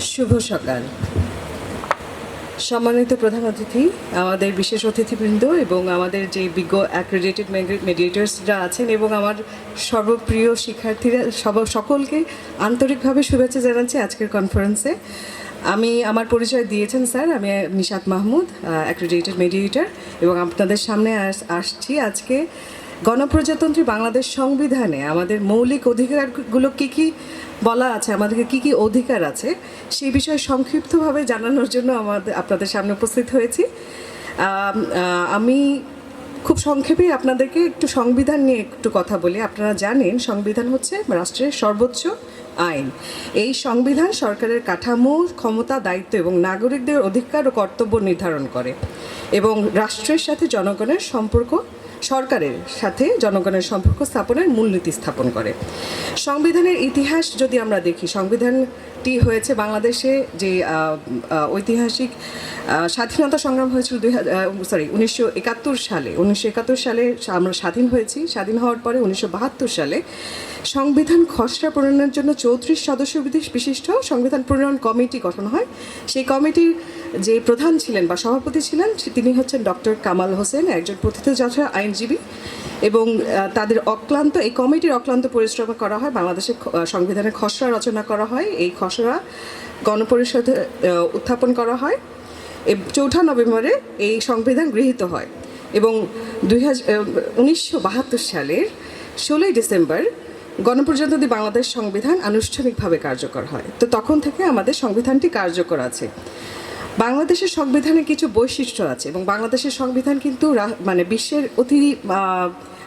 শুভ সকাল। সম্মানিত প্রধান অতিথি, আমাদের বিশেষ অতিথিবৃন্দ এবং আমাদের যে বিজ্ঞ অ্যাক্রেডিটেড মেডিয়েটার্সরা আছেন এবং আমার সর্বপ্রিয় শিক্ষার্থীরা, সব সকলকে আন্তরিকভাবে শুভেচ্ছা জানাচ্ছি আজকের কনফারেন্সে আমি আমার পরিচয় দিয়েছেন স্যার, আমি নিশাত মাহমুদ অ্যাক্রেডিটেড মেডিয়েটার এবং আপনাদের সামনে আস- আসছি আজকে। গণপ্রজাতন্ত্রী বাংলাদেশ সংবিধানে আমাদের মৌলিক অধিকারগুলো কী কী বলা আছে, আমাদেরকে কী কী অধিকার আছে, সেই বিষয়ে সংক্ষিপ্তভাবে জানানোর জন্য আমাদের আপনাদের সামনে উপস্থিত হয়েছি। আমি খুব সংক্ষেপে আপনাদেরকে একটু সংবিধান নিয়ে একটু কথা বলি। আপনারা জানেন সংবিধান হচ্ছে রাষ্ট্রের সর্বোচ্চ আইন। এই সংবিধান সরকারের কাঠামো, ক্ষমতা, দায়িত্ব এবং নাগরিকদের অধিকার ও কর্তব্য নির্ধারণ করে এবং রাষ্ট্রের সাথে জনগণের সম্পর্ক সরকারের সাথে জনগণের সম্পর্ক স্থাপনের মূলনীতি স্থাপন করে। সংবিধানের ইতিহাস যদি আমরা দেখি সংবিধানটি হয়েছে বাংলাদেশে যে ঐতিহাসিক স্বাধীনতা সংগ্রাম হয়েছিল দুই হাজার সরি উনিশশো একাত্তর সালে। উনিশশো একাত্তর সালে আমরা স্বাধীন হয়েছি। স্বাধীন হওয়ার পরে উনিশশো বাহাত্তর সালে সংবিধান খসড়া প্রণয়নের জন্য চৌত্রিশ সদস্য বিশিষ্ট সংবিধান প্রণয়ন কমিটি গঠন হয়। সেই কমিটির যে প্রধান ছিলেন বা সভাপতি ছিলেন তিনি হচ্ছেন ডক্টর কামাল হোসেন, একজন প্রথিতযশা আইনজীবী। এবং তাদের অক্লান্ত, এই কমিটির অক্লান্ত পরিশ্রম করা হয় বাংলাদেশের সংবিধানের খসড়া রচনা করা হয়, এই খসড়া গণপরিষদে উত্থাপন করা হয়। চৌঠা নভেম্বরে এই সংবিধান গৃহীত হয় এবং দুই হাজার সালের ষোলোই ডিসেম্বর গণপ্রজাতন্ত্রী বাংলাদেশ সংবিধান আনুষ্ঠানিকভাবে কার্যকর হয়। তো তখন থেকে আমাদের সংবিধানটি কার্যকর আছে। বাংলাদেশের সংবিধানে কিছু বৈশিষ্ট্য আছে এবং বাংলাদেশের সংবিধান কিন্তু মানে বিশ্বের অতি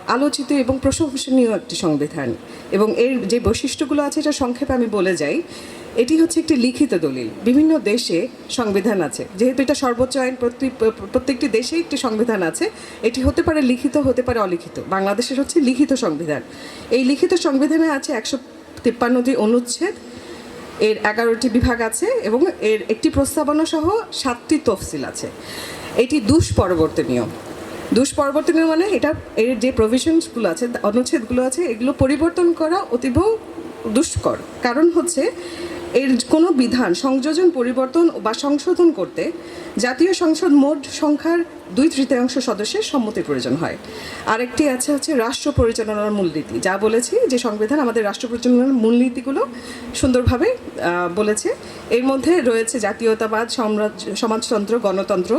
আলোচিত এবং প্রশংসনীয় একটি সংবিধান। এবং এর যে বৈশিষ্ট্যগুলো আছে এটা সংক্ষেপে আমি বলে যাই। এটি হচ্ছে একটি লিখিত দলিল। বিভিন্ন দেশে সংবিধান আছে। যেহেতু এটা সর্বোচ্চ আইন প্রতি প্রত্যেকটি দেশেই একটি সংবিধান আছে, এটি হতে পারে লিখিত, হতে পারে অলিখিত। বাংলাদেশের হচ্ছে লিখিত সংবিধান। এই লিখিত সংবিধানে আছে একশো তিপ্পান্নটি অনুচ্ছেদ এর এগারোটি বিভাগ আছে এবং এর একটি প্রস্তাবনা সহ সাতটি তফসিল আছে। এটি দুষ্পরবর্তনীয় দুষ্পরবর্তনীয় মানে এটা, এর যে প্রভিশনসগুলো আছে, অনুচ্ছেদগুলো আছে, এগুলো পরিবর্তন করা অতীব দুষ্কর। কারণ হচ্ছে, এর কোনো বিধান সংযোজন, পরিবর্তন বা সংশোধন করতে জাতীয় সংসদ মোট সংখ্যার দুই তৃতীয়াংশ সদস্যের সম্মতির প্রয়োজন হয়। আরেকটি আছে হচ্ছে রাষ্ট্র পরিচালনার মূলনীতি। যা বলেছি যে সংবিধান আমাদের রাষ্ট্র পরিচালনার মূলনীতিগুলো সুন্দরভাবে বলেছে। এর মধ্যে রয়েছে জাতীয়তাবাদ, সাম্রাজ্য, সমাজতন্ত্র, গণতন্ত্র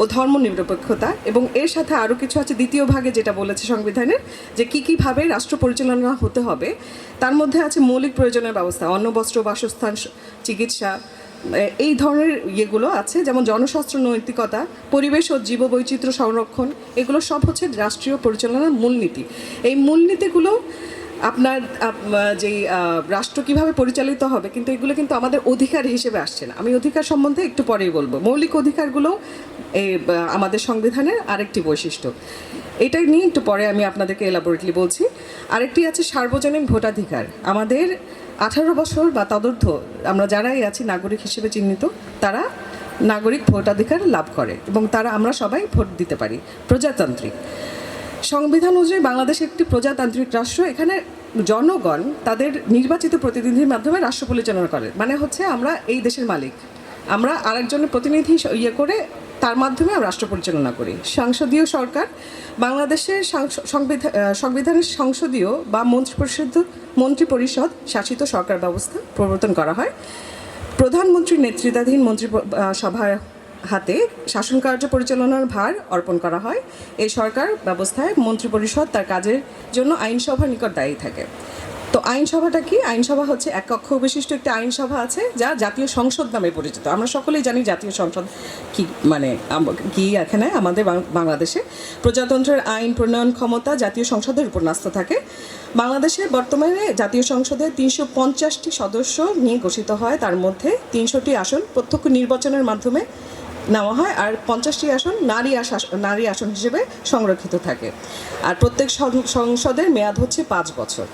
ও ধর্ম নিরপেক্ষতা এবং এর সাথে আরও কিছু আছে দ্বিতীয় ভাগে যেটা বলেছে সংবিধানের যে কী কীভাবে রাষ্ট্র পরিচালনা হতে হবে। তার মধ্যে আছে মৌলিক প্রয়োজনের ব্যবস্থা অন্ন বস্ত্র বাসস্থান, চিকিৎসা এই ধরনের ইয়েগুলো আছে, যেমন জনস্বাস্থ্য, নৈতিকতা, পরিবেশ ও জীববৈচিত্র্য সংরক্ষণ, এগুলো সব হচ্ছে রাষ্ট্রীয় পরিচালনার মূলনীতি। এই মূলনীতিগুলো আপনার যেই রাষ্ট্র কীভাবে পরিচালিত হবে, কিন্তু এগুলো কিন্তু আমাদের অধিকার হিসেবে আসছে না। আমি অধিকার সম্বন্ধে একটু পরেই বলব। মৌলিক অধিকারগুলো এই আমাদের সংবিধানের আরেকটি বৈশিষ্ট্য। এটাই নিয়ে একটু পরে আমি আপনাদেরকে এলাবোরেটলি বলছি। আরেকটি আছে সার্বজনীন ভোটাধিকার। আমাদের আঠারো বছর বা তদর্থ আমরা যারাই আছি, নাগরিক হিসেবে চিহ্নিত, তারা নাগরিক ভোটাধিকার লাভ করে এবং তারা, আমরা সবাই ভোট দিতে পারি, প্রজাতান্ত্রিক। সংবিধান অনুযায়ী বাংলাদেশ একটি প্রজাতান্ত্রিক রাষ্ট্র। এখানে জনগণ তাদের নির্বাচিত প্রতিনিধির মাধ্যমে রাষ্ট্র পরিচালনা করে। মানে হচ্ছে আমরা এই দেশের মালিক। আমরা আরেকজনের প্রতিনিধি ইয়ে করে তার মাধ্যমে আমরা রাষ্ট্র পরিচালনা করি। সংসদীয় সরকার, বাংলাদেশের সংবিধানের সংসদীয় বা মন্ত্রিপরিষদ মন্ত্রিপরিষদ শাসিত সরকার ব্যবস্থা প্রবর্তন করা হয়। প্রধানমন্ত্রীর নেতৃত্বাধীন মন্ত্রী সভার হাতে শাসন কার্য পরিচালনার ভার অর্পণ করা হয়। এই সরকার ব্যবস্থায় মন্ত্রিপরিষদ তার কাজের জন্য আইনসভার নিকট দায়ী থাকে। তো আইনসভাটা কি? আইনসভা হচ্ছে এক কক্ষ বিশিষ্ট একটি আইনসভা আছে, যা জাতীয় সংসদ নামে পরিচিত। আমরা সকলেই জানি জাতীয় সংসদ কি মানে কি এখানে আমাদের বাংলাদেশে। প্রজাতন্ত্রের আইন, প্রণয়ন ক্ষমতা জাতীয় সংসদের উপর ন্যস্ত থাকে। বাংলাদেশে বর্তমানে জাতীয় সংসদে তিনশো পঞ্চাশটি সদস্য নিয়ে ঘোষিত হয়। তার মধ্যে তিনশোটি আসন প্রত্যক্ষ নির্বাচনের মাধ্যমে নেওয়া হয় আর পঞ্চাশটি আসন নারী নারী আসন হিসেবে সংরক্ষিত থাকে। আর প্রত্যেক সংসদের মেয়াদ হচ্ছে পাঁচ বছর।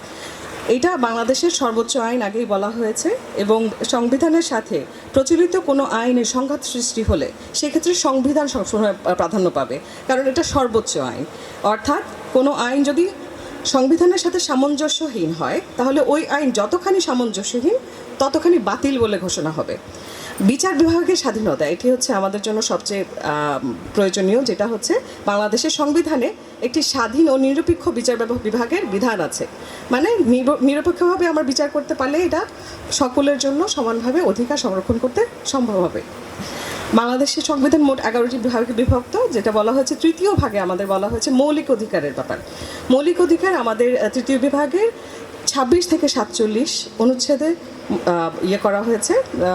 এটা বাংলাদেশের সর্বোচ্চ আইন আগেই বলা হয়েছে এবং সংবিধানের সাথে প্রচলিত কোনো আইনে সংঘাত সৃষ্টি হলে সেক্ষেত্রে সংবিধান সবসময় প্রাধান্য পাবে, কারণ এটা সর্বোচ্চ আইন। অর্থাৎ কোনো আইন যদি সংবিধানের সাথে সামঞ্জস্যহীন হয়, তাহলে ওই আইন যতখানি সামঞ্জস্যহীন, ততখানি বাতিল বলে ঘোষণা হবে। বিচার বিভাগের স্বাধীনতা, এটি হচ্ছে আমাদের জন্য সবচেয়ে প্রয়োজনীয়, যেটা হচ্ছে বাংলাদেশের সংবিধানে একটি স্বাধীন ও নিরপেক্ষ বিচার বিভাগের বিধান আছে। মানে নিরপেক্ষভাবে আমরা বিচার করতে পারলে এটা সকলের জন্য সমানভাবে অধিকার সংরক্ষণ করতে সম্ভব হবে। বাংলাদেশের সংবিধান মোট এগারোটি বিভাগে বিভক্ত, যেটা বলা হয়েছে তৃতীয় ভাগে, আমাদের বলা হয়েছে মৌলিক অধিকারের ব্যাপার। মৌলিক অধিকার আমাদের তৃতীয় বিভাগের ছাব্বিশ থেকে সাতচল্লিশ অনুচ্ছেদে ইয়ে করা হয়েছে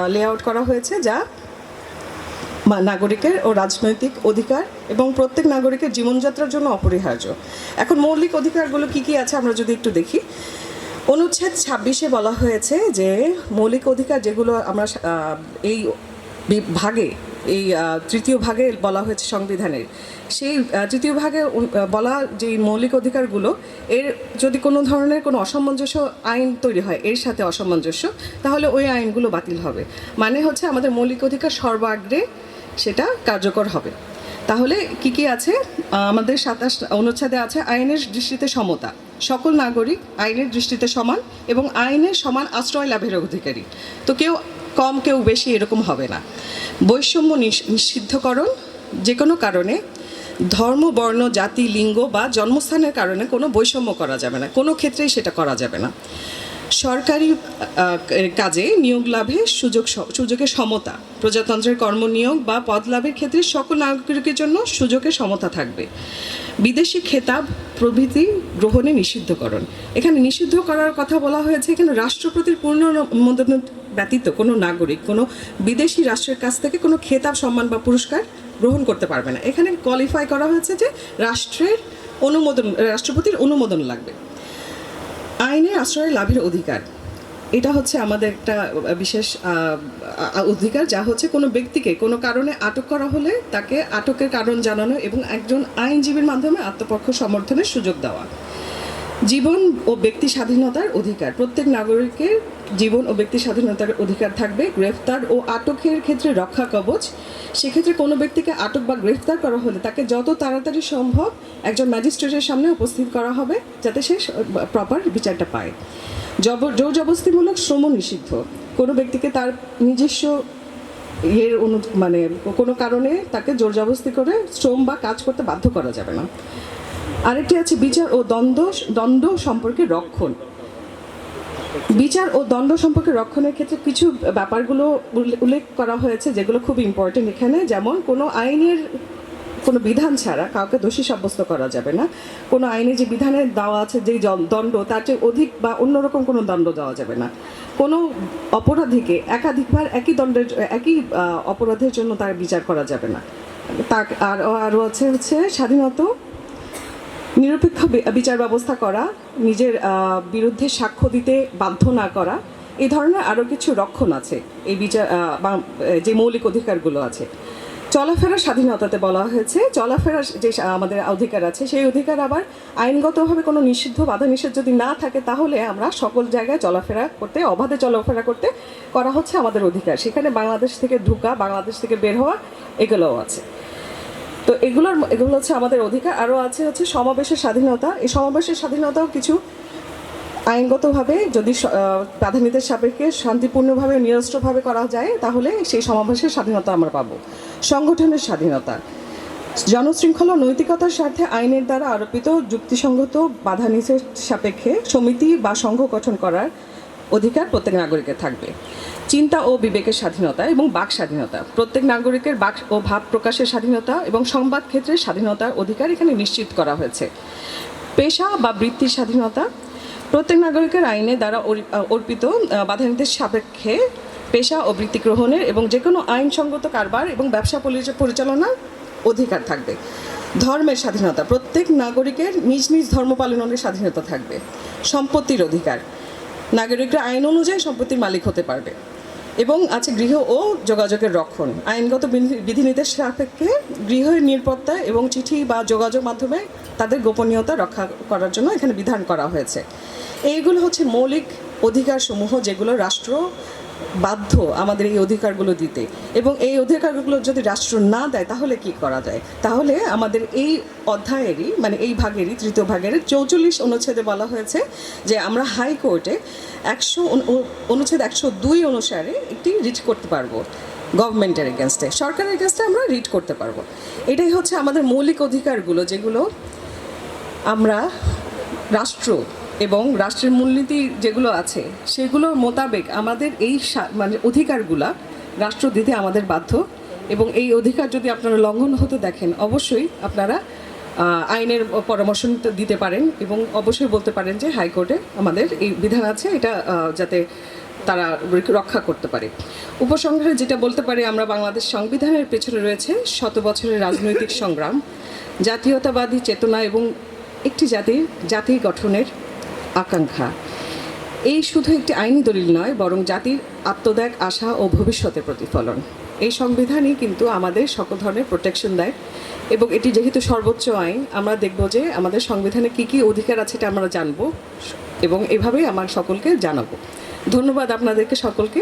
লেআউট করা হয়েছে যা নাগরিকের ও রাজনৈতিক অধিকার এবং প্রত্যেক নাগরিকের জীবনযাত্রার জন্য অপরিহার্য। এখন মৌলিক অধিকারগুলো কি কি আছে আমরা যদি একটু দেখি। অনুচ্ছেদ ছাব্বিশে বলা হয়েছে যে মৌলিক অধিকার যেগুলো আমরা এই বি- ভাগে এই তৃতীয় ভাগে বলা হয়েছে সংবিধানের। সেই তৃতীয় ভাগে বলা যে মৌলিক অধিকারগুলো, এর যদি কোনো ধরনের কোনো অসামঞ্জস্য আইন তৈরি হয়, এর সাথে অসামঞ্জস্য, তাহলে ওই আইনগুলো বাতিল হবে। মানে হচ্ছে আমাদের মৌলিক অধিকার সর্বাগ্রে সেটা কার্যকর হবে। তাহলে কি কি আছে? আমাদের সাতাশ অনুচ্ছেদে আছে আইনের দৃষ্টিতে সমতা। সকল নাগরিক আইনের দৃষ্টিতে সমান এবং আইনের সমান আশ্রয় লাভের অধিকারী। তো কেউ কম কেউ বেশি এরকম হবে না। বৈষম্য নিষিদ্ধকরণ যে কোনো কারণে ধর্ম, বর্ণ, জাতি, লিঙ্গ বা জন্মস্থানের কারণে কোনো বৈষম্য করা যাবে না। কোনো ক্ষেত্রেই সেটা করা যাবে না। সরকারি কাজে নিয়োগ লাভে সুযোগ সুযোগের সমতা। প্রজাতন্ত্রের কর্মনিয়োগ বা পদ লাভের ক্ষেত্রে সকল নাগরিকের জন্য সুযোগের সমতা থাকবে। বিদেশি খেতাব প্রভৃতি গ্রহণে নিষিদ্ধকরণ। এখানে নিষিদ্ধ করার কথা বলা হয়েছে। এখানে রাষ্ট্রপতির পূর্ণ ব্যতীত কোনো নাগরিক, কোনো বিদেশি রাষ্ট্রের কাছ থেকে কোনো খেতাব, সম্মান বা পুরস্কার গ্রহণ করতে পারবে না। এখানে কোয়ালিফাই করা হয়েছে যে রাষ্ট্রের অনুমোদন, রাষ্ট্রপতির অনুমোদন লাগবে। আইনের আশ্রয় লাভের অধিকার। এটা হচ্ছে আমাদের একটা বিশেষ অধিকার যা হচ্ছে কোনো ব্যক্তিকে কোনো কারণে আটক করা হলে তাকে আটকের কারণ জানানো এবং একজন আইনজীবীর মাধ্যমে আত্মপক্ষ সমর্থনের সুযোগ দেওয়া। জীবন ও ব্যক্তি স্বাধীনতার অধিকার। প্রত্যেক নাগরিকের জীবন ও ব্যক্তি স্বাধীনতার অধিকার থাকবে। গ্রেফতার ও আটকের ক্ষেত্রে রক্ষা কবচ। সেক্ষেত্রে কোনো ব্যক্তিকে আটক বা গ্রেফতার করা হলে তাকে যত তাড়াতাড়ি সম্ভব একজন ম্যাজিস্ট্রেটের সামনে উপস্থিত করা হবে, যাতে সে প্রপার বিচারটা পায়। জব জোর জবস্তিমূলক শ্রম নিষিদ্ধ। কোনো ব্যক্তিকে তার নিজস্ব এর অনু মানে কোনো কারণে তাকে জোর জবস্তি করে শ্রম বা কাজ করতে বাধ্য করা যাবে না। আরেকটি আছে বিচার ও দ্বন্দ্ব দ্বন্দ্ব সম্পর্কে রক্ষণ। বিচার ও দণ্ড সম্পর্কে রক্ষণের ক্ষেত্রে কিছু ব্যাপারগুলো উল্লে- উল্লেখ করা হয়েছে যেগুলো খুব ইম্পর্টেন্ট এখানে। যেমন, কোনো আইনের কোনো বিধান ছাড়া কাউকে দোষী সাব্যস্ত করা যাবে না। কোনো আইনে যে বিধানে দেওয়া আছে যে দণ্ড তার চেয়ে অধিক বা অন্যরকম কোনো দণ্ড দেওয়া যাবে না। কোনো অপরাধীকে একাধিকবার একই দণ্ডের একই অপরাধের জন্য তার বিচার করা যাবে না। তার আর, আরও আছে হচ্ছে স্বাধীনত নিরপেক্ষ বিচার ব্যবস্থা করা, নিজের বিরুদ্ধে সাক্ষ্য দিতে বাধ্য না করা এই ধরনের আরও কিছু রক্ষণ আছে এই বিচার যে মৌলিক অধিকারগুলো আছে। চলাফেরার স্বাধীনতাতে বলা হয়েছে চলাফেরার যে আমাদের অধিকার আছে, সেই অধিকার আবার আইনগতভাবে কোনো নিষিদ্ধ বাধা নিষেধ যদি না থাকে, তাহলে আমরা সকল জায়গায় চলাফেরা করতে, অবাধে চলাফেরা করতে করা হচ্ছে আমাদের অধিকার। সেখানে বাংলাদেশ থেকে ঢুকা, বাংলাদেশ থেকে বের হওয়া, এগুলোও আছে। তো এগুলোর এগুলো হচ্ছে আমাদের অধিকার। আরও আছে হচ্ছে সমাবেশের স্বাধীনতা। এই সমাবেশের স্বাধীনতাও কিছু আইনগতভাবে যদি প্রাধান্যের সাপেক্ষে শান্তিপূর্ণভাবে, নিরস্ত্রভাবে করা যায়, তাহলে সেই সমাবেশের স্বাধীনতা আমরা পাবো। সংগঠনের স্বাধীনতা। জনশৃঙ্খলা নৈতিকতার স্বার্থে আইনের দ্বারা আরোপিত যুক্তিসঙ্গত বাধা নিষেধ সাপেক্ষে সমিতি বা সংঘ গঠন করার অধিকার প্রত্যেক নাগরিকের থাকবে। চিন্তা ও বিবেকের স্বাধীনতা এবং বাক স্বাধীনতা। প্রত্যেক নাগরিকের বাক ও ভাব প্রকাশের স্বাধীনতা এবং সংবাদ ক্ষেত্রে স্বাধীনতার অধিকার এখানে নিশ্চিত করা হয়েছে। পেশা বা বৃত্তির স্বাধীনতা। প্রত্যেক নাগরিকের আইনে দ্বারা অর্পিত আহ, বাধানির্দেশ সাপেক্ষে পেশা ও বৃত্তি গ্রহণের এবং যে কোনো আইনসঙ্গত কারবার এবং ব্যবসা পরি- পরিচালনার অধিকার থাকবে। ধর্মের স্বাধীনতা। প্রত্যেক নাগরিকের নিজ নিজ ধর্ম পালনের স্বাধীনতা থাকবে। সম্পত্তির অধিকার। নাগরিকরা আইন অনুযায়ী সম্পত্তির মালিক হতে পারবে। এবং আছে গৃহ ও যোগাযোগের রক্ষণ। আইনগত বিধি- বিধিনির্দেশ সাপেক্ষে গৃহের নিরাপত্তা এবং চিঠি বা যোগাযোগ মাধ্যমে তাদের গোপনীয়তা রক্ষা করার জন্য এখানে বিধান করা হয়েছে। এইগুলো হচ্ছে মৌলিক অধিকারসমূহ যেগুলো রাষ্ট্র বাধ্য আমাদের এই অধিকারগুলো দিতে। এবং এই অধিকারগুলো যদি রাষ্ট্র না দেয়, তাহলে কি করা যায়? তাহলে আমাদের এই অধ্যায়েরই মানে এই ভাগেরই, তৃতীয় ভাগের চৌচল্লিশ অনুচ্ছেদে বলা হয়েছে যে আমরা হাইকোর্টে একশো অনুচ্ছেদ একশো দুই অনুসারে একটি রিট করতে পারব, গভর্নমেন্টের এগেনস্টে সরকারের এগেনস্টে আমরা রিট করতে পারব। এটাই হচ্ছে আমাদের মৌলিক অধিকারগুলো যেগুলো আমরা রাষ্ট্র এবং রাষ্ট্রের মূলনীতি যেগুলো আছে সেগুলোর মোতাবেক আমাদের এই মানে অধিকারগুলা রাষ্ট্র দিতে আমাদের বাধ্য। এবং এই অধিকার যদি আপনারা লঙ্ঘন হতে দেখেন, অবশ্যই আপনারা আইনের পরামর্শ দিতে পারেন এবং অবশ্যই বলতে পারেন যে হাইকোর্টে আমাদের এই বিধান আছে, এটা যাতে তারা রক্ষা করতে পারে। উপসংহারে যেটা বলতে পারি, আমরা বাংলাদেশ সংবিধানের পেছনে রয়েছে শত বছরের রাজনৈতিক সংগ্রাম, জাতীয়তাবাদী চেতনা এবং একটি জাতির জাতি গঠনের আকাঙ্ক্ষা। এই শুধু একটি আইনি দলিল নয়, বরং জাতির আত্মত্যাগ, আশা ও ভবিষ্যতের প্রতিফলন। এই সংবিধানই কিন্তু আমাদের সকল ধরনের প্রোটেকশন দেয় এবং এটি যেহেতু সর্বোচ্চ আইন, আমরা দেখব যে আমাদের সংবিধানে কি কি অধিকার আছে এটা আমরা জানব এবং এভাবেই আমার সকলকে জানাব। ধন্যবাদ আপনাদেরকে সকলকে।